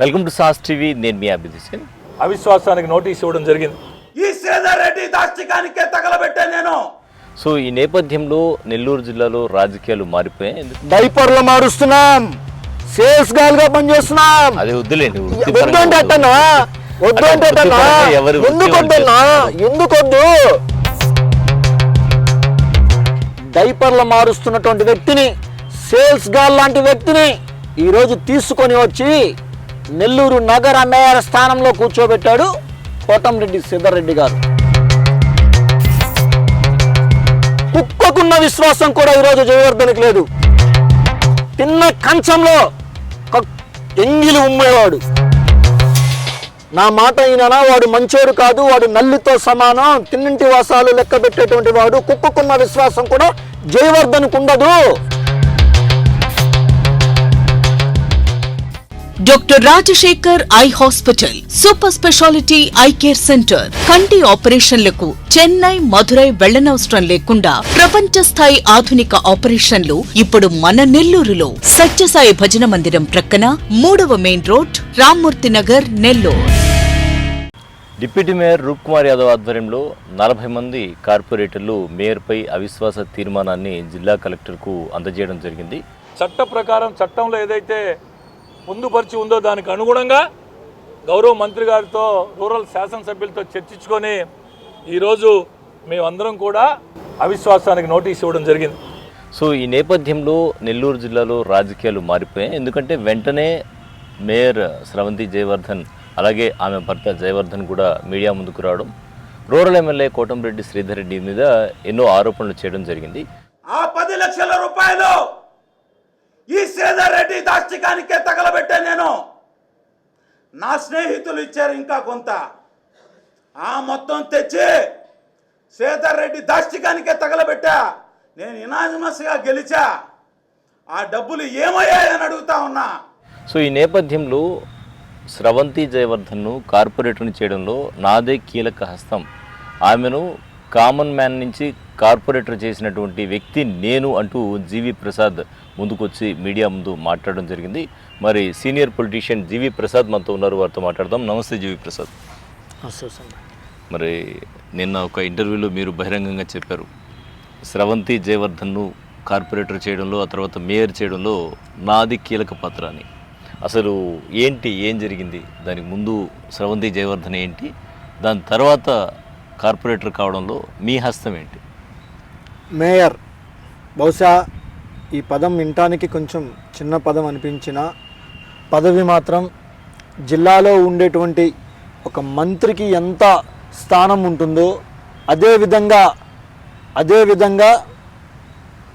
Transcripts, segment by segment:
Welcome to sauce TV. నేను మీ Abhijit అవిశ్వాసానికి notice ఇవ్వడం జరిగింది. ఈ శ్రీధర్ రెడ్డి దాష్టికానికే తగలబెట్టా నేను. సో ఈ నేపథ్యంలో నెల్లూరు జిల్లాలో రాజకీయాలు మారిపోయాయి? డైపర్లు మారుస్తున్నాం. సేల్స్ గాల్గా పనిచేస్తున్నాం. అదే వద్దులేండి వద్దు వృత్తిపరంగా అంటే వద్దు. అట్టనా వద్దు అంటే అట్టనా ఎందుకు వద్దన్నా? ఎందుకు వద్దు డైపర్లు మారుస్తున్నటువంటి వ్యక్తిని సేల్స్ గాల్ లాంటి వ్యక్తిని ఈ రోజు తీసుకొని వచ్చి నెల్లూరు నగర మేయర్ స్థానంలో కూర్చోబెట్టాడు కోటంరెడ్డి సిద్ధరెడ్డి గారు. కుక్కకున్న విశ్వాసం కూడా ఈరోజు జయవర్ధన్కి లేదు. తిన్న కంచంలో ఎంగిలి ఉమ్మేవాడు. నా మాట ఈయన వాడు మంచోడు కాదు వాడు నల్లితో సమానం తిన్నింటి వాసాలు లెక్క పెట్టేటువంటి వాడు. కుక్కకున్న విశ్వాసం కూడా జయవర్ధన్కు ఉండదు. Doctor Rajasekhar eye hospital super speciality eye care centre కంటి ఆపరేషన్లకు చెన్నై మధురై వెళ్ళనవసరం లేకుండా ప్రపంచ స్థాయి ఆధునిక ఆపరేషన్లు ఇప్పుడు మన నెల్లూరులో సత్యసాయి భజన మందిరం ప్రక్కన మూడవ main road Rammurthy Nagar Nellore deputy mayor Roop Kumar Yadav ఆధ్వర్యంలో నలభై మంది కార్పొరేటర్లు మేయర్పై అవిశ్వాస తీర్మానాన్ని జిల్లా కలెక్టర్కు అందజేయడం జరిగింది చట్ట ప్రకారం చట్టంలో ఏదైతే పొందుపరిచి ఉందో దానికి అనుగుణంగా గౌరవ మంత్రి గారితో రూరల్ శాసనసభ్యులతో చర్చించుకొని ఈరోజు మేమందరం కూడా అవిశ్వాసానికి నోటీస్ ఇవ్వడం జరిగింది. సో ఈ నేపథ్యంలో నెల్లూరు జిల్లాలో రాజకీయాలు మారిపోయాయి. ఎందుకంటే వెంటనే మేయర్ స్రవంతి జయవర్ధన్ అలాగే ఆమె భర్త జయవర్ధన్ కూడా మీడియా ముందుకు రావడం రూరల్ ఎమ్మెల్యే కోటంరెడ్డి శ్రీధర్ రెడ్డి మీద ఎన్నో ఆరోపణలు చేయడం జరిగింది. ఆ పది లక్షల రూపాయలు ఈ శ్రీధర్ రెడ్డి దాష్టికానికే తగలబెట్టా నేను. నా స్నేహితులు ఇచ్చారు ఇంకా కొంత. ఆ మొత్తం తెచ్చి శ్రీధర్ రెడ్డి దాష్టికానికే తగలబెట్టా. నేను ఇనానిమస్గా గెలిచా. ఆ డబ్బులు ఏమయ్యాయని అడుగుతా ఉన్నా. సో ఈ నేపథ్యంలో స్రవంతి జయవర్ధన్ను కార్పొరేటర్ని చేయడంలో నాదే కీలక హస్తం. ఆమెను కామన్ మ్యాన్ నుంచి కార్పొరేటర్ చేసినటువంటి వ్యక్తి నేను అంటూ జీవి ప్రసాద్ ముందుకొచ్చి మీడియా ముందు మాట్లాడడం జరిగింది. మరి సీనియర్ పొలిటీషియన్ జీవి ప్రసాద్ మనతో ఉన్నారు. వారితో మాట్లాడదాం. నమస్తే జీవి ప్రసాద్. మరి నిన్న ఒక ఇంటర్వ్యూలో మీరు బహిరంగంగా చెప్పారు. స్రవంతి జయవర్ధన్ను కార్పొరేటర్ చేయడంలో ఆ తర్వాత మేయర్ చేయడంలో నాది కీలక పాత్ర అని. అసలు ఏంటి ఏం జరిగింది? దానికి ముందు స్రవంతి జయవర్ధన్ ఏంటి? దాని తర్వాత కార్పొరేటర్ కావడంలో మీ హస్తం ఏంటి? మేయర్. బహుశా ఈ పదం వినటానికి కొంచెం చిన్న పదం అనిపించిన పదవి మాత్రం జిల్లాలో ఉండేటువంటి ఒక మంత్రికి ఎంత స్థానం ఉంటుందో అదేవిధంగా అదేవిధంగా అదే విధంగా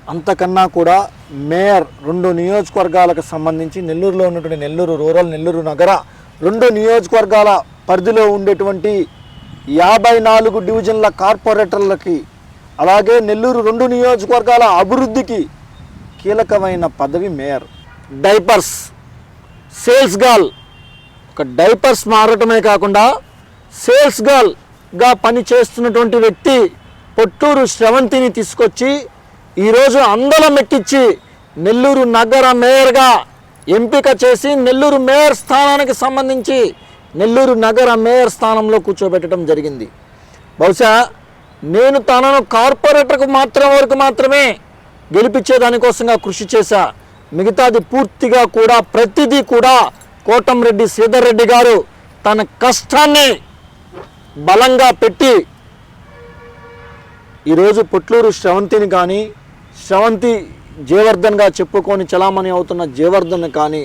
అంతకన్నా కూడా మేయర్ రెండు నియోజకవర్గాలకు సంబంధించి నెల్లూరులో ఉన్నటువంటి నెల్లూరు రూరల్ నెల్లూరు నగర రెండు నియోజకవర్గాల పరిధిలో ఉండేటువంటి యాభై నాలుగు డివిజన్ల కార్పొరేటర్లకి అలాగే నెల్లూరు రెండు నియోజకవర్గాల అభివృద్ధికి కీలకమైన పదవి మేయర్. డైపర్స్. Sales girl. ఒక డైపర్స్ మారటమే కాకుండా సేల్స్ గర్ల్గా పని చేస్తున్నటువంటి వ్యక్తి పొట్టూరు శ్రవంతిని తీసుకొచ్చి ఈరోజు అందలం ఎక్కించి నెల్లూరు నగర మేయర్గా ఎంపిక చేసి నెల్లూరు మేయర్ స్థానానికి సంబంధించి నెల్లూరు నగర మేయర్ స్థానంలో కూర్చోబెట్టడం జరిగింది. బహుశా నేను తనను కార్పొరేటర్కు మాత్రం వరకు మాత్రమే గెలిపించే దానికోసంగా కృషి చేశా. మిగతాది పూర్తిగా కూడా ప్రతిదీ కూడా కోటంరెడ్డి శ్రీధర్ రెడ్డి గారు తన కష్టాన్ని బలంగా పెట్టి ఈరోజు పుట్లూరు శ్రవంతిని కానీ శ్రవంతి జయవర్ధన్గా చెప్పుకొని చలామణి అవుతున్న జయవర్ధన్ కానీ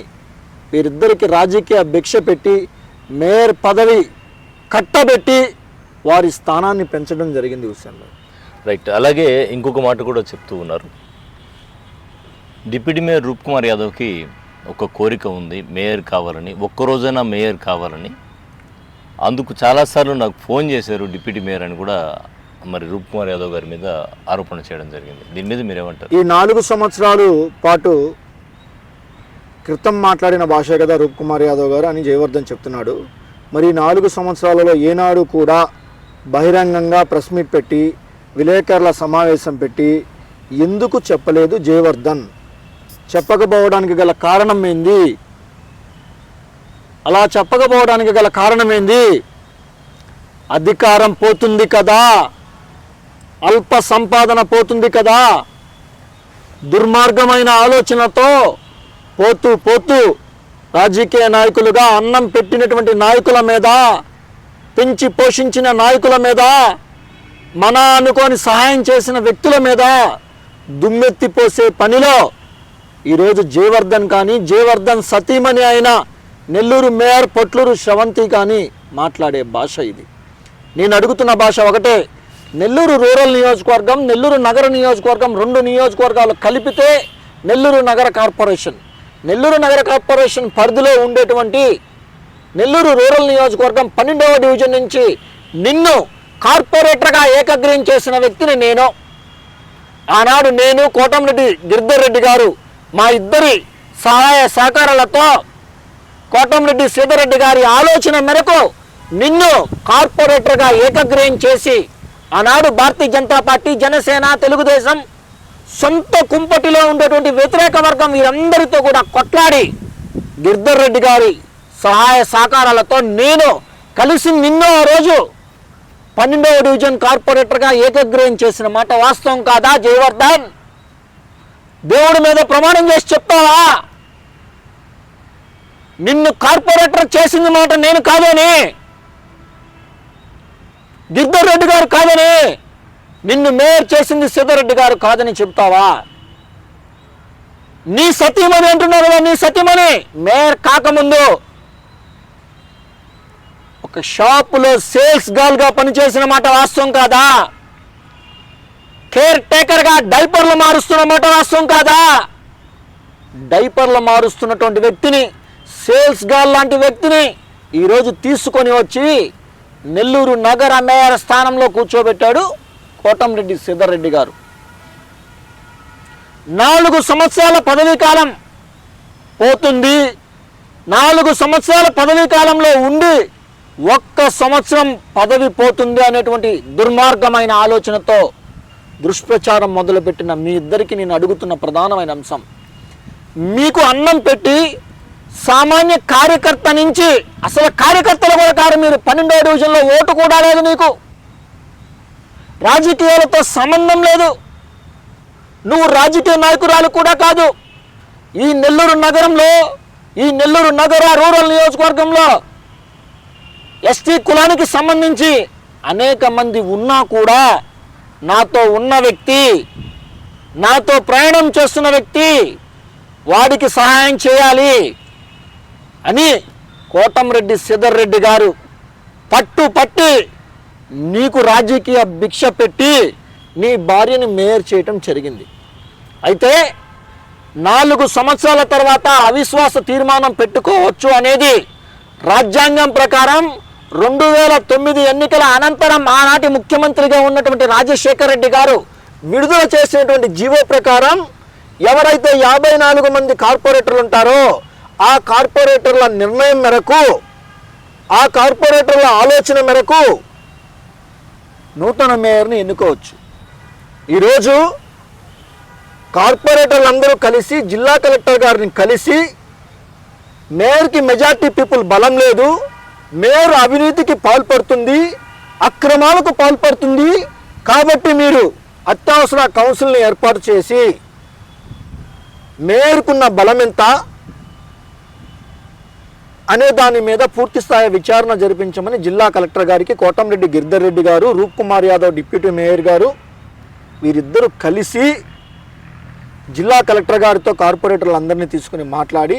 వీరిద్దరికి రాజకీయ భిక్ష పెట్టి మేయర్ పదవి కట్టబెట్టి వారి స్థానాన్ని పెంచడం జరిగింది విషయంలో. రైట్. అలాగే ఇంకొక మాట కూడా చెప్తూ ఉన్నారు. డిప్యూటీ మేయర్ రూప్ కుమార్ యాదవ్కి ఒక కోరిక ఉంది మేయర్ కావాలని. ఒక్కరోజైనా మేయర్ కావాలని. అందుకు చాలాసార్లు నాకు ఫోన్ చేశారు డిప్యూటీ మేయర్ అని కూడా మరి రూప్ కుమార్ యాదవ్ గారి మీద ఆరోపణ చేయడం జరిగింది. దీని మీద మీరేమంటారు? ఈ నాలుగు సంవత్సరాలు పాటు క్రితం మాట్లాడిన భాష కదా రూప్ కుమార్ యాదవ్ గారు అని జయవర్ధన్ చెప్తున్నాడు. మరి నాలుగు సంవత్సరాలలో ఏనాడు కూడా బహిరంగంగా ప్రెస్ మీట్ పెట్టి విలేకరుల సమావేశం పెట్టి ఎందుకు చెప్పలేదు జయవర్ధన్? చెప్పకపోవడానికి గల కారణం ఏంది అలా చెప్పకపోవడానికి గల కారణం ఏంది అధికారం పోతుంది కదా. అల్ప సంపాదన పోతుంది కదా. దుర్మార్గమైన ఆలోచనతో పోతూ పోతూ రాజకీయ నాయకులుగా అన్నం పెట్టినటువంటి నాయకుల మీద పెంచి పోషించిన నాయకుల మీద మన అనుకోని సహాయం చేసిన వ్యక్తుల మీద దుమ్మెత్తిపోసే పనిలో ఈరోజు జయవర్ధన్ కానీ జయవర్ధన్ సతీమణి అయిన నెల్లూరు మేయర్ పొట్లూరు శ్రవంతి కానీ మాట్లాడే భాష ఇది. నేను అడుగుతున్న భాష ఒకటే నెల్లూరు రూరల్ నియోజకవర్గం నెల్లూరు నగర నియోజకవర్గం రెండు నియోజకవర్గాలు కలిపితే నెల్లూరు నగర కార్పొరేషన్. నెల్లూరు నగర కార్పొరేషన్ పరిధిలో ఉండేటువంటి నెల్లూరు రూరల్ నియోజకవర్గం పన్నెండవ డివిజన్ నుంచి నిన్ను కార్పొరేటర్గా ఏకగ్రీయం చేసిన వ్యక్తిని నేను. ఆనాడు నేను కోటంరెడ్డి గిరిధర్ రెడ్డి గారు మా ఇద్దరి సహాయ సహకారాలతో కోటంరెడ్డి సీతారెడ్డి గారి ఆలోచన మేరకు నిన్ను కార్పొరేటర్గా ఏకగ్రహం చేసి ఆనాడు భారతీయ జనతా పార్టీ జనసేన తెలుగుదేశం సొంత కుంపటిలో ఉండేటువంటి వ్యతిరేక వర్గం వీరందరితో కూడా కొట్లాడి గిరిధర్ రెడ్డి గారి సహాయ సహకారాలతో నేను కలిసి నిన్నో ఆ రోజు పన్నెండవ డివిజన్ కార్పొరేటర్గా ఏకగ్రహం చేసిన మాట వాస్తవం కాదా జయవర్ధన్? దేవుడి మీద ప్రమాణం చేసి చెప్తావా? నిన్ను కార్పొరేటర్ చేసింది మాట నేను కాదని గిద్దర్ రెడ్డి గారు కాదని నిన్ను మేయర్ చేసింది సిద్ధరెడ్డి గారు కాదని చెప్తావా? నీ సతీమణి అంటున్నారు నీ సతీమణి మేయర్ కాకముందు ఒక షాపులో సేల్స్ గర్ల్గా పనిచేసిన మాట వాస్తవం కాదా? కేర్ టేకర్గా డైపర్లు మారుస్తున్న మాట వాస్తవం కాదా? డైపర్లు మారుస్తున్నటువంటి వ్యక్తిని సేల్స్ గర్ల్ లాంటి వ్యక్తిని ఈరోజు తీసుకొని వచ్చి నెల్లూరు నగర మేయర్ స్థానంలో కూర్చోబెట్టాడు కోటంరెడ్డి సిద్ధరెడ్డి గారు. నాలుగు సంవత్సరాల పదవీ కాలం పోతుంది. నాలుగు సంవత్సరాల పదవీ కాలంలో ఉండి ఒక్క సంవత్సరం పదవి పోతుంది అనేటువంటి దుర్మార్గమైన ఆలోచనతో దుష్ప్రచారం మొదలుపెట్టిన మీ ఇద్దరికి నేను అడుగుతున్న ప్రధానమైన అంశం. మీకు అన్నం పెట్టి సామాన్య కార్యకర్త నుంచి అసలు కార్యకర్తలు కూడా కాదు మీరు పన్నెండో డివిజన్లో ఓటు కూడా లేదు మీకు. రాజకీయాలతో సంబంధం లేదు. నువ్వు రాజకీయ నాయకురాలు కూడా కాదు. ఈ నెల్లూరు నగరంలో ఈ నెల్లూరు నగర రూరల్ నియోజకవర్గంలో ఎస్టీ కులానికి సంబంధించి అనేక మంది ఉన్నా కూడా నాతో ఉన్న వ్యక్తి నాతో ప్రయాణం చేస్తున్న వ్యక్తి వాడికి సహాయం చేయాలి అని కోటంరెడ్డి సిదర్ రెడ్డి గారు పట్టు పట్టి నీకు రాజకీయ భిక్ష పెట్టి నీ భార్యని మేయర్ చేయటం జరిగింది. అయితే నాలుగు సంవత్సరాల తర్వాత అవిశ్వాస తీర్మానం పెట్టుకోవచ్చు అనేది రాజ్యాంగం ప్రకారం రెండు వేల తొమ్మిది ఎన్నికల అనంతరం ఆనాటి ముఖ్యమంత్రిగా ఉన్నటువంటి రాజశేఖర రెడ్డి గారు విడుదల చేసినటువంటి జీవో ప్రకారం ఎవరైతే యాభై నాలుగు మంది కార్పొరేటర్లు ఉంటారో ఆ కార్పొరేటర్ల నిర్ణయం మేరకు ఆ కార్పొరేటర్ల ఆలోచన మేరకు నూతన మేయర్ని ఎన్నుకోవచ్చు. ఈరోజు కార్పొరేటర్లు అందరూ కలిసి జిల్లా కలెక్టర్ గారిని కలిసి మేయర్కి మెజార్టీ పీపుల్ బలం లేదు. మేయర్ అవినీతికి పాల్పడుతుంది అక్రమాలకు పాల్పడుతుంది. కాబట్టి మీరు అత్యవసర కౌన్సిల్ని ఏర్పాటు చేసి మేయర్కున్న బలం ఎంత అనే దాని మీద పూర్తిస్థాయి విచారణ జరిపించమని జిల్లా కలెక్టర్ గారికి కోటంరెడ్డి గిరిధర్ రెడ్డి గారు రూప్ కుమార్ యాదవ్ డిప్యూటీ మేయర్ గారు వీరిద్దరూ కలిసి జిల్లా కలెక్టర్ గారితో కార్పొరేటర్లందరినీ తీసుకుని మాట్లాడి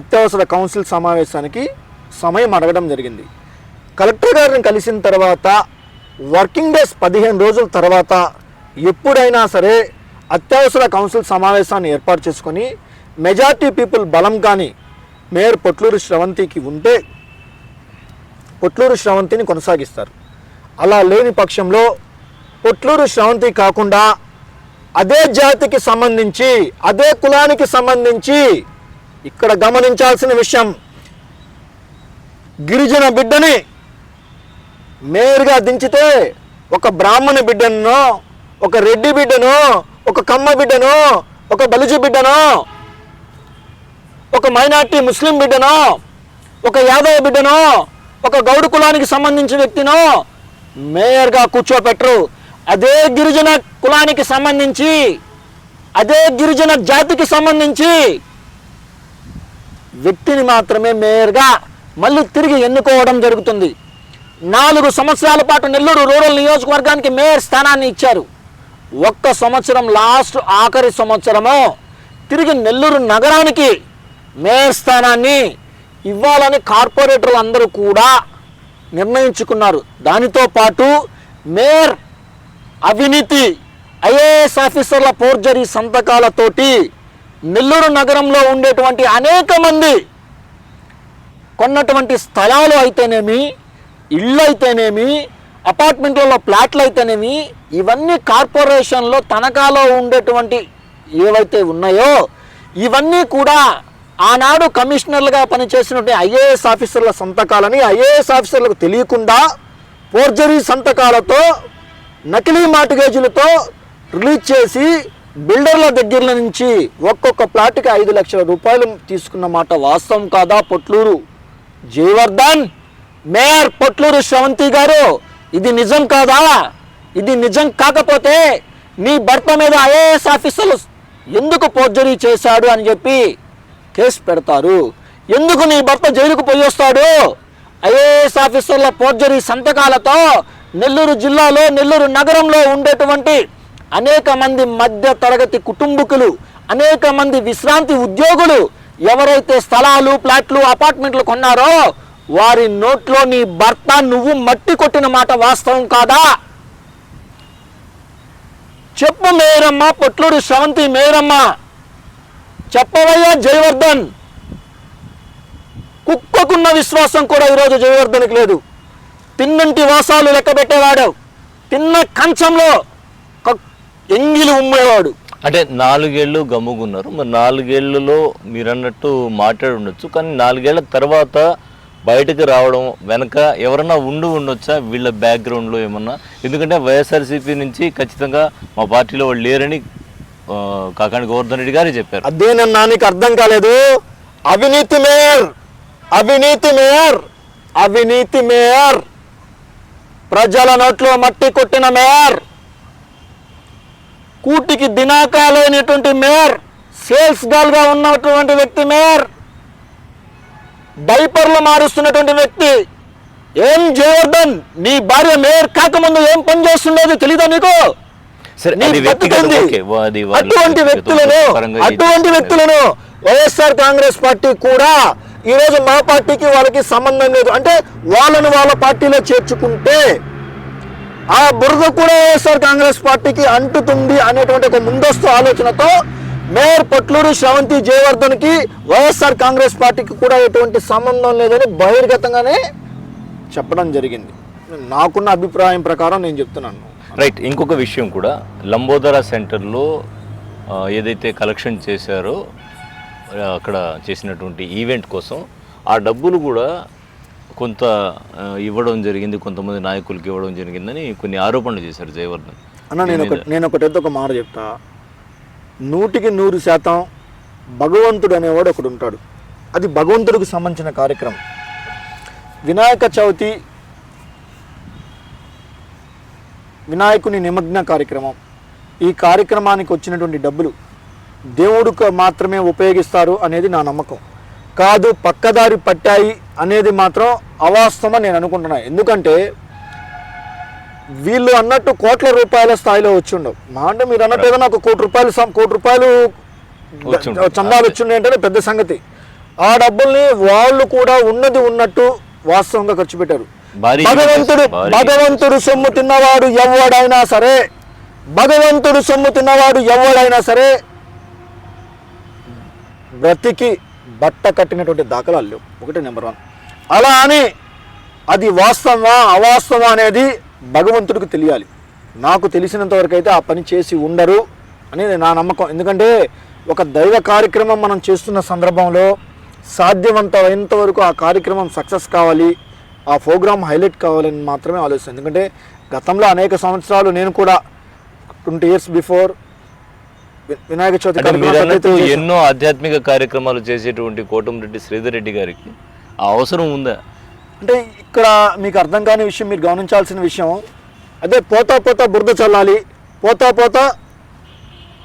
అత్యవసర కౌన్సిల్ సమావేశానికి సమయం అడగడం జరిగింది. కలెక్టర్ గారిని కలిసిన తర్వాత వర్కింగ్ డేస్ పదిహేను రోజుల తర్వాత ఎప్పుడైనా సరే అత్యవసర కౌన్సిల్ సమావేశాన్ని ఏర్పాటు చేసుకొని మెజార్టీ పీపుల్ బలం కానీ మేయర్ పొట్లూరు శ్రవంతికి ఉంటే పొట్లూరు శ్రవంతిని కొనసాగిస్తారు. అలా లేని పక్షంలో పొట్లూరు శ్రవంతి కాకుండా అదే జాతికి సంబంధించి అదే కులానికి సంబంధించి ఇక్కడ గమనించాల్సిన విషయం గిరిజన బిడ్డని మేయర్గా దించితే ఒక బ్రాహ్మణ బిడ్డను ఒక రెడ్డి బిడ్డను ఒక కమ్మ బిడ్డను ఒక బలుజు బిడ్డను ఒక మైనార్టీ ముస్లిం బిడ్డనో ఒక యాదవ బిడ్డనో ఒక గౌడు కులానికి సంబంధించిన వ్యక్తినో మేయర్గా కూర్చోపెట్టరు. అదే గిరిజన కులానికి సంబంధించి అదే గిరిజన జాతికి సంబంధించి వ్యక్తిని మాత్రమే మేయర్గా మళ్ళీ తిరిగి ఎన్నుకోవడం జరుగుతుంది. నాలుగు సంవత్సరాల పాటు నెల్లూరు రూరల్ నియోజకవర్గానికి మేయర్ స్థానాన్ని ఇచ్చారు. ఒక్క సంవత్సరం లాస్ట్ ఆఖరి సంవత్సరము తిరిగి నెల్లూరు నగరానికి మేయర్ స్థానాన్ని ఇవ్వాలని కార్పొరేటర్లు అందరూ కూడా నిర్ణయించుకున్నారు. దానితో పాటు మేయర్ అవినీతి ఐఏఎస్ ఆఫీసర్ల ఫోర్జరీ సంతకాలతోటి నెల్లూరు నగరంలో ఉండేటువంటి అనేక మంది కొన్నటువంటి స్థలాలు అయితేనేమి ఇళ్ళు అయితేనేమి అపార్ట్మెంట్లలో ప్లాట్లు అయితేనేమి ఇవన్నీ కార్పొరేషన్లో తనఖాలో ఉండేటువంటి ఏవైతే ఉన్నాయో ఇవన్నీ కూడా ఆనాడు కమిషనర్లుగా పనిచేసినటువంటి ఐఏఎస్ ఆఫీసర్ల సంతకాలని ఐఏఎస్ ఆఫీసర్లకు తెలియకుండా ఫోర్జరీ సంతకాలతో నకిలీ మార్టిగేజీలతో రిలీజ్ చేసి బిల్డర్ల దగ్గర నుంచి ఒక్కొక్క ప్లాట్కి ఐదు లక్షల రూపాయలు తీసుకున్న మాట వాస్తవం కాదా పొట్లూరు? జయవర్ధన్ మేయర్ పొట్లూరు శ్రవంతి గారు ఇది నిజం కాదా? ఇది నిజం కాకపోతే మీ భర్త మీద ఐఏఎస్ ఆఫీసర్లు ఎందుకు పోర్జరీ చేశాడు అని చెప్పి కేసు పెడతారు. ఎందుకు నీ భర్త జైలుకు పోయి వస్తాడు? ఐఏఎస్ ఆఫీసర్ల పోర్జరీ సంతకాలతో నెల్లూరు జిల్లాలో నెల్లూరు నగరంలో ఉండేటువంటి అనేక మంది మధ్య తరగతి కుటుంబకులు అనేక మంది విశ్రాంతి ఉద్యోగులు ఎవరైతే స్థలాలు ప్లాట్లు అపార్ట్మెంట్లు కొన్నారో వారి నోట్లో నీ భర్త నువ్వు మట్టి కొట్టిన మాట వాస్తవం కాదా? చెప్పు మేరమ్మ పొట్లూరు శ్రవంతి మేరమ్మ. చెప్పవయ్యా జయవర్ధన్. కుక్కకున్న విశ్వాసం కూడా ఈరోజు జయవర్ధన్కి లేదు. తిన్నంటి వాసాలు లెక్క పెట్టేవాడు. తిన్న కంచంలో ఎంగిలి ఉమ్మేవాడు. అంటే నాలుగేళ్ళు గమ్ముగున్నారు. మరి నాలుగేళ్ళలో మీరు అన్నట్టు మాట్లాడి ఉండొచ్చు. కానీ నాలుగేళ్ళ తర్వాత బయటకు రావడం వెనక ఎవరన్నా ఉండి ఉండొచ్చా? వీళ్ళ బ్యాక్గ్రౌండ్లో ఏమన్నా? ఎందుకంటే వైఎస్ఆర్సీపీ నుంచి ఖచ్చితంగా మా పార్టీలో వాళ్ళు లేరని కాకాని గోవర్ధన్ రెడ్డి గారే చెప్పారు. అదేనన్నా నీకు అర్థం కాలేదు. అవినీతి మేయర్. అవినీతి మేయర్. అవినీతి మేయర్. ప్రజల నోట్లో మట్టి కొట్టిన మేయర్. కూటికి దినాకాలైనటువంటి మేయర్ సేల్స్ గర్ల్గా ఉన్నటువంటి వ్యక్తి మేయర్ డైపర్లు మారుస్తున్నటువంటి వ్యక్తి ఏం జయవర్ధన్ నీ భార్య మేయర్ కాకముందు ఏం పని చేస్తుండేది తెలీదా నీకు? అటువంటి వ్యక్తులను అటువంటి వ్యక్తులను వైఎస్ఆర్ కాంగ్రెస్ పార్టీ కూడా ఈ రోజు మా పార్టీకి వాళ్ళకి సంబంధం లేదు. అంటే వాళ్ళని వాళ్ళ పార్టీలో చేర్చుకుంటే ఆ బురద కూడా వైఎస్ఆర్ కాంగ్రెస్ పార్టీకి అంటుతుంది అనేటువంటి ఒక ముందస్తు ఆలోచనతో మేయర్ పొట్లూరు శ్రవంతి జయవర్ధన్కి వైఎస్ఆర్ కాంగ్రెస్ పార్టీకి కూడా ఎటువంటి సంబంధం లేదని బహిర్గతంగానే చెప్పడం జరిగింది. నాకున్న అభిప్రాయం ప్రకారం నేను చెప్తున్నాను. రైట్ ఇంకొక విషయం కూడా. లంబోదర సెంటర్లో ఏదైతే కలెక్షన్ చేశారో అక్కడ చేసినటువంటి ఈవెంట్ కోసం ఆ డబ్బులు కూడా కొంత ఇవ్వడం జరిగింది కొంతమంది నాయకులకి ఇవ్వడం జరిగిందని కొన్ని ఆరోపణలు చేశారు జయవర్ధన్. అన్న నేను ఒక నేను ఒకటైతే ఒక మాట చెప్తా. నూటికి నూరు శాతం భగవంతుడు అనేవాడు ఒకడు ఉంటాడు. అది భగవంతుడికి సంబంధించిన కార్యక్రమం. వినాయక చవితి వినాయకుని నిమగ్న కార్యక్రమం. ఈ కార్యక్రమానికి వచ్చినటువంటి డబ్బులు దేవుడికి మాత్రమే ఉపయోగిస్తారు అనేది నా నమ్మకం. కాదు పక్కదారి పట్టాయి అనేది మాత్రం అవాస్తవం నేను అనుకుంటున్నా. ఎందుకంటే వీళ్ళు అన్నట్టు కోట్ల రూపాయల స్థాయిలో వచ్చి ఉండవు మా అంటే మీరు అన్నట్టు ఏదైనా ఒక కోటి రూపాయలు కోటి రూపాయలు. చందాలు వచ్చిండే అంటే పెద్ద సంగతి. ఆ డబ్బుల్ని వాళ్ళు కూడా ఉన్నది ఉన్నట్టు వాస్తవంగా ఖర్చు పెట్టారు. భగవంతుడు భగవంతుడు సొమ్ము తిన్నవాడు ఎవడైనా సరే భగవంతుడు సొమ్ము తిన్నవాడు ఎవడైనా సరే బ్రతికి బట్ట కట్టినటువంటి దాఖలాలు లేవు. ఒకటి నెంబర్ వన్. అలా అని అది వాస్తవమా అవాస్తవమా అనేది భగవంతుడికి తెలియాలి. నాకు తెలిసినంతవరకు అయితే ఆ పని చేసి ఉండరు అనేది నా నమ్మకం. ఎందుకంటే ఒక దైవ కార్యక్రమం మనం చేస్తున్న సందర్భంలో సాధ్యవంతమైనంత వరకు ఆ కార్యక్రమం సక్సెస్ కావాలి ఆ ప్రోగ్రామ్ హైలైట్ కావాలని మాత్రమే ఆలోచిస్తాను. ఎందుకంటే గతంలో అనేక సంవత్సరాలు నేను కూడా twenty years before Vinayaka Chavithi. ఎన్నో ఆధ్యాత్మిక కార్యక్రమాలు చేసేటువంటి కోటమిరెడ్డి శ్రీధర్ రెడ్డి గారికి ఆ అవసరం ఉందా? అంటే ఇక్కడ మీకు అర్థం కాని విషయం మీరు గమనించాల్సిన విషయం అదే పోతా పోతా బురద చల్లాలి పోతా పోతా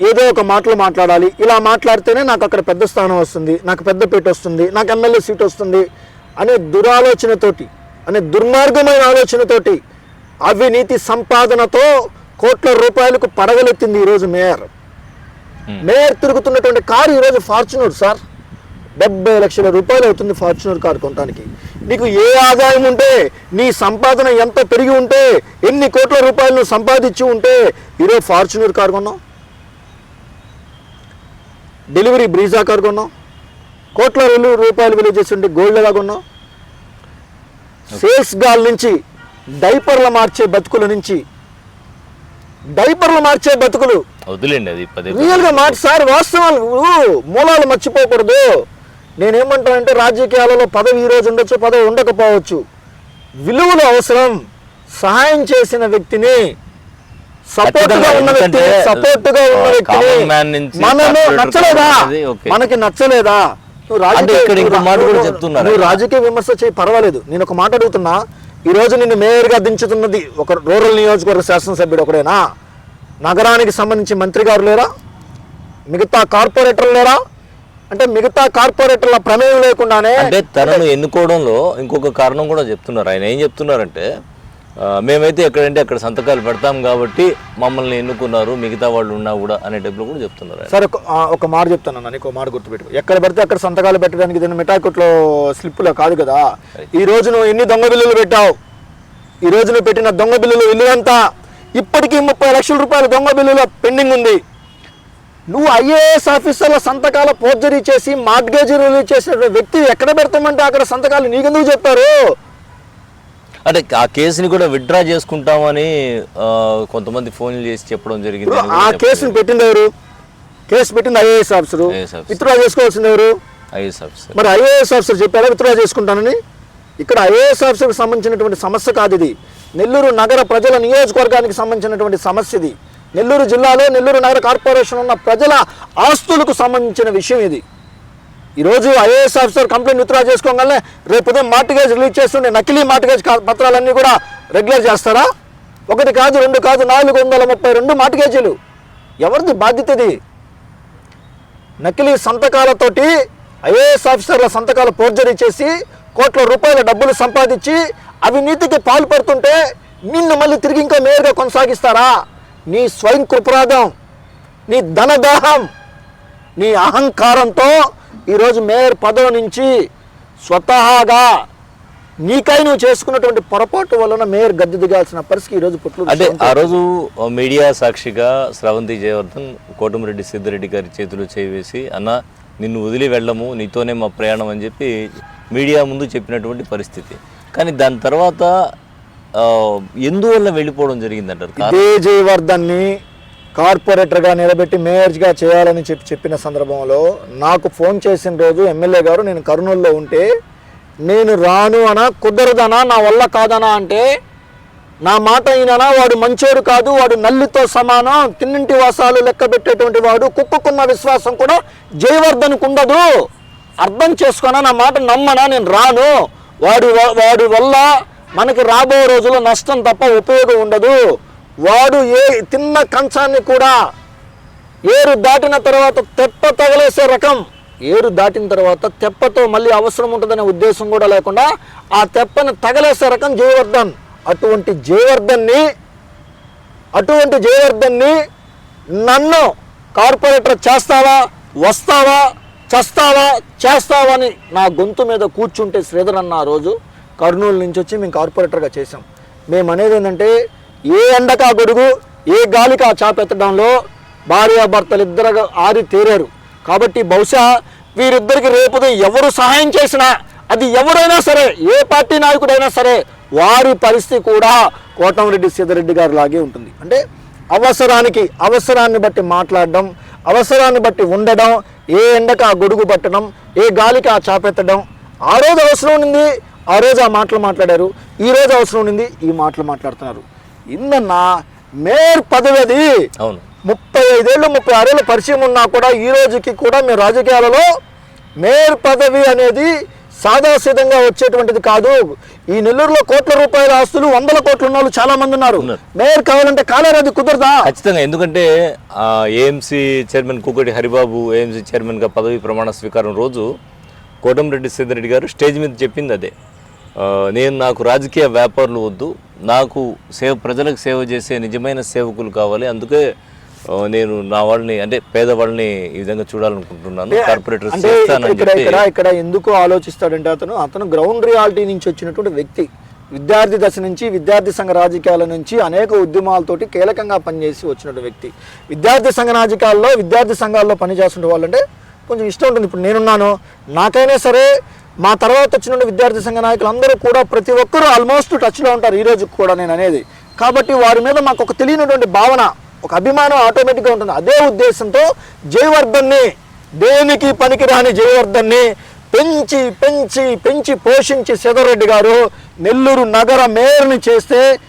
ఏదో ఒక మాటలు మాట్లాడాలి. ఇలా మాట్లాడితేనే నాకు అక్కడ పెద్ద స్థానం వస్తుంది నాకు పెద్ద పేట వస్తుంది నాకు ఎమ్మెల్యే సీట్ వస్తుంది అనే దురాలోచనతోటి అనే దుర్మార్గమైన ఆలోచనతోటి అవినీతి సంపాదనతో కోట్ల రూపాయలకు పడగలెత్తింది ఈరోజు మేయర్. మేయర్ తిరుగుతున్నటువంటి కారు ఈరోజు ఫార్చునర్ సార్. డెబ్బై లక్షల రూపాయలు అవుతుంది ఫార్చునర్ కారు కొనడానికి నీకు ఏ ఆదాయం ఉంటే నీ సంపాదన ఎంత పెరిగి ఉంటే ఎన్ని కోట్ల రూపాయలు నువ్వు సంపాదించి ఉంటే ఈరోజు ఫార్చునర్ కారు కొన్నావు? డెలివరీ బ్రీజా కారు కొన్నావు? కోట్ల విలువ రూపాయలు విలువ చేస్తుంటే గోల్డ్ ఎలా కొన్నావు సేల్స్ గాల్ నుంచి డైపర్లు మార్చే బతుకుల నుంచి డైపర్లు మార్చే బతుకులు వదిలేండి అది పదే పదే. రియల్గా మాట సార్ వాస్తవాలు మూలాలు మర్చిపోకూడదు. నేనేమంటానంటే రాజకీయాలలో పదవి ఈ రోజు ఉండొచ్చు పదవి ఉండకపోవచ్చు. విలువలు అవసరం. సహాయం చేసిన వ్యక్తిని సపోర్ట్గా ఉన్న వ్యక్తి ఎందుకంటే, సపోర్ట్గా ఉన్న వ్యక్తిని మనము నచ్చలేదా. మనకి నచ్చలేదా? నువ్వు ఆయన. రాజకీయ విమర్శ చేయి పర్వాలేదు. నేను ఒక మాట అడుగుతున్నా. ఈ రోజు నిన్ను మేయర్గా దించుతున్నది ఒక రూరల్ నియోజకవర్గ శాసనసభ్యుడు ఒకడేనా? నగరానికి సంబంధించి మంత్రి గారు లేరా? మిగతా కార్పొరేటర్లు లేరా? అంటే మిగతా కార్పొరేటర్ల ప్రమేయం లేకుండానే అంటే తనను ఎన్నుకోవడంలో ఇంకొక కారణం కూడా చెప్తున్నారు. ఆయన ఏం చెప్తున్నారంటే మేమైతే ఎక్కడంటే అక్కడ సంతకాలు పెడతాం కాబట్టి మమ్మల్ని ఎన్నుకున్నారు మిగతా వాళ్ళు ఉన్నా కూడా అనే టైప్లో కూడా చెప్తున్నారు. సరే ఒక- మాట చెప్తాను అన్న నీకు ఒక మాట గుర్తుపెట్టుకో. ఎక్కడ పడితే అక్కడ సంతకాలు పెట్టడానికి దీన్ని మిఠాయికొట్లో స్లిప్పులో కాదు కదా? ఈ రోజు నువ్వు ఎన్ని దొంగ బిల్లులు పెట్టావు. ఈ రోజు నువ్వు పెట్టిన దొంగ బిల్లులు ఇల్లు అంతా ఇప్పటికీ ముప్పై లక్షల రూపాయల దొంగ బిల్లుల పెండింగ్ ఉంది. నువ్వు ఐఏఎస్ ఆఫీసర్ల సంతకాల ఫోర్జరీ చేసి మార్గేజ్ రిలీజ్ చేసిన వ్యక్తి ఎక్కడ పెడతామంటే అక్కడ సంతకాలు నీకెందుకు చెప్పారు అంటే ఆ కేసుని కూడా విత్డ్రా చేసుకుంటామని కొంతమంది ఫోన్లు చేసి చెప్పడం జరిగింది. ఆ. కేసును పెట్టింది ఎవరు? కేసు పెట్టింది ఐఏఎస్ ఆఫీసరు. విత్డ్రా చేసుకోవాల్సింది ఎవరు? IS officer. మరి ఐఏఎస్ ఆఫీసర్ చెప్పారా విత్డ్రా చేసుకుంటానని? ఇక్కడ ఐఏఎస్ ఆఫీసర్కి సంబంధించినటువంటి సమస్య కాదు ఇది. నెల్లూరు నగర ప్రజల నియోజకవర్గానికి సంబంధించినటువంటి సమస్య ఇది నెల్లూరు జిల్లాలో నెల్లూరు నగర కార్పొరేషన్ ఉన్న ప్రజల ఆస్తులకు సంబంధించిన విషయం ఇది. ఈరోజు ఐఏఎస్ ఆఫీసర్ కంప్లైంట్ విత్డ్రా చేసుకోగానే రేపు ఉదయం మార్టిగేజ్ రిలీజ్ చేస్తుండే నకిలీ మార్టిగేజ్ కా- పత్రాలన్నీ కూడా రెగ్యులర్ చేస్తారా? ఒకటి కాదు రెండు కాదు నాలుగు వందల ముప్పై రెండు మార్టిగేజీలు ఎవరిది బాధ్యతది నకిలీ సంతకాలతోటి ఐఏఎస్ ఆఫీసర్ల సంతకాలు పోర్జరీ చేసి కోట్ల రూపాయల డబ్బులు సంపాదించి అవినీతికి పాల్పడుతుంటే నిన్ను మళ్ళీ తిరిగి ఇంకా మేయర్గా కొనసాగిస్తారా? నీ స్వయం కృపరాధం నీ ధనదాహం నీ అహంకారంతో ఈరోజు మేయర్ పదవి నుంచి స్వతహాగా నీకై నువ్వు చేసుకున్నటువంటి పొరపాటు వలన మేయర్ గద్దె దిగాల్సిన పరిస్థితి ఈరోజు పుట్టిన అంటే ఆ రోజు మీడియా సాక్షిగా స్రవంతి జయవర్ధన్ కోటమిరెడ్డి సిద్ధిరెడ్డి గారి చేతిలో చేవేసి అన్న నిన్ను వదిలి వెళ్ళము నీతోనే మా ప్రయాణం అని చెప్పి మీడియా ముందు చెప్పినటువంటి పరిస్థితి. కానీ దాని తర్వాత ఎందువల్ల వెళ్ళిపోవడం జరిగిందంటారు? ఇదే జయవర్ధన్ని కార్పొరేటర్గా నిలబెట్టి మేయర్గా చేయాలని చెప్పి చెప్పిన సందర్భంలో నాకు ఫోన్ చేసిన రోజు ఎమ్మెల్యే గారు నేను కర్నూలులో ఉంటే నేను రాను అనా కుదరదనా నా వల్ల కాదనా అంటే నా మాట అయిననా వాడు మంచోడు కాదు వాడు నల్లితో సమానం తిన్నింటి వాసాలు లెక్క పెట్టేటువంటి వాడు కుక్కకున్న విశ్వాసం కూడా జయవర్ధన్కు ఉండదు. అర్థం చేసుకున్నా నా మాట నమ్మనా నేను రాను. వాడు వాడి వల్ల మనకి రాబోయే రోజుల్లో నష్టం తప్ప ఉపయోగం ఉండదు. వాడు ఏ తిన్న కంచాన్ని కూడా ఏరు దాటిన తర్వాత తెప్ప తగలేసే రకం. ఏరు దాటిన తర్వాత తెప్పతో మళ్ళీ అవసరం ఉంటుందనే ఉద్దేశం కూడా లేకుండా ఆ తెప్పని తగలేసే రకం జయవర్ధన్. అటువంటి జయవర్ధన్ని అటువంటి జయవర్ధన్ని నన్ను కార్పొరేటర్ చేస్తావా వస్తావా చస్తావా చేస్తావని నా గొంతు మీద కూర్చుంటే శ్రీధర్ అన్న ఆ రోజు కర్నూలు నుంచి వచ్చి మేము కార్పొరేటర్గా చేసాం మేము అనేది ఏంటంటే ఏ ఎండకా గొడుగు ఏ గాలికి ఆ చాపెత్తడంలో భార్యాభర్తలు ఇద్దరు ఆరి తేరారు. కాబట్టి బహుశా వీరిద్దరికి రేపుది ఎవరు సహాయం చేసినా అది ఎవరైనా సరే ఏ పార్టీ నాయకుడైనా సరే వారి పరిస్థితి కూడా కోటమిరెడ్డి సీతారెడ్డి గారి లాగే ఉంటుంది. అంటే అవసరానికి అవసరాన్ని బట్టి మాట్లాడడం అవసరాన్ని బట్టి ఉండడం ఏ ఎండక ఆ గొడుగు పట్టడం ఏ గాలికి ఆ చాపెత్తడం ఆ రోజు అవసరం ఉండింది. ఆ రోజు ఆ మాటలు మాట్లాడారు. ఈ రోజు అవసరం ఉండింది. ఈ మాటలు మాట్లాడుతున్నారు. ఇందన్నా మేయర్ పదవి అది. అవును. ముప్పై ఐదేళ్ళు ముప్పై ఆరేళ్ళు పరిచయం ఉన్నా కూడా ఈ రోజుకి కూడా మేము రాజకీయాలలో మేయర్ పదవి అనేది సాదాసీదంగా వచ్చేటువంటిది కాదు. ఈ నెల్లూరులో కోట్ల రూపాయల ఆస్తులు వందల కోట్ల ఉన్న వాళ్ళు చాలా మంది ఉన్నారు. మేయర్ కావాలంటే కాలేరది కుదరదా? ఖచ్చితంగా ఎందుకంటే AMC chairman Kukati Haribabu AMC చైర్మన్గా పదవి ప్రమాణ స్వీకారం రోజు కోటంరెడ్డి సీతారెడ్డి గారు స్టేజ్ మీద చెప్పింది అదే. నేను నాకు రాజకీయ వ్యాపారులు వద్దు నాకు సేవ ప్రజలకు సేవ చేసే నిజమైన సేవకులు కావాలి. అందుకే నేను నా వాళ్ళని అంటే పేదవాళ్ళని ఈ విధంగా చూడాలనుకుంటున్నాను. కార్పొరేటర్ ఇక్కడ ఇక్కడ ఇక్కడ ఎందుకు ఆలోచిస్తాడంటే అతను అతను గ్రౌండ్ రియాలిటీ నుంచి వచ్చినటువంటి వ్యక్తి. విద్యార్థి దశ నుంచి విద్యార్థి సంఘ రాజకీయాల నుంచి అనేక ఉద్యమాలతోటి కీలకంగా పనిచేసి వచ్చినటువంటి వ్యక్తి. విద్యార్థి సంఘ రాజకీయాల్లో విద్యార్థి సంఘాల్లో పనిచేస్తున్న వాళ్ళంటే కొంచెం ఇష్టం ఉంటుంది. ఇప్పుడు నేనున్నాను నాకైనా సరే మా తర్వాత వచ్చిన విద్యార్థి సంఘ నాయకులు అందరూ కూడా ప్రతి ఒక్కరూ ఆల్మోస్ట్ టచ్లో ఉంటారు. ఈ రోజు కూడా నేను అనేది. కాబట్టి వారి మీద మాకు ఒక తెలియనటువంటి భావన ఒక అభిమానం ఆటోమేటిక్గా ఉంటుంది. అదే ఉద్దేశంతో జయవర్ధన్ని దేనికి పనికిరాని జయవర్ధన్ని పెంచి పెంచి పెంచి పోషించి సీతారెడ్డి గారు నెల్లూరు నగర మేయర్ని చేస్తే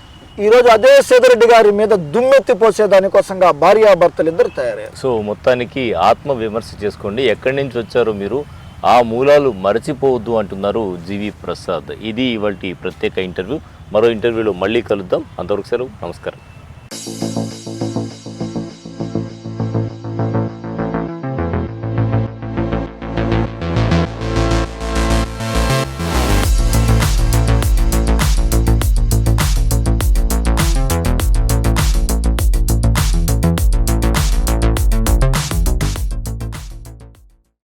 ఈరోజు అదే సేదరెడ్డి గారి మీద దుమ్మెత్తి పోసే దానికోసంగా భార్యాభర్తలు ఇద్దరు తయారయ్యారు. సో మొత్తానికి ఆత్మ విమర్శ చేసుకోండి. ఎక్కడి నుంచి వచ్చారో మీరు ఆ మూలాలు మరచిపోవద్దు అంటున్నారు జీవి ప్రసాద్. ఇది ఇవాళ ప్రత్యేక ఇంటర్వ్యూ. మరో ఇంటర్వ్యూలో మళ్ళీ కలుద్దాం. అంతవరకు సెలవు. నమస్కారం.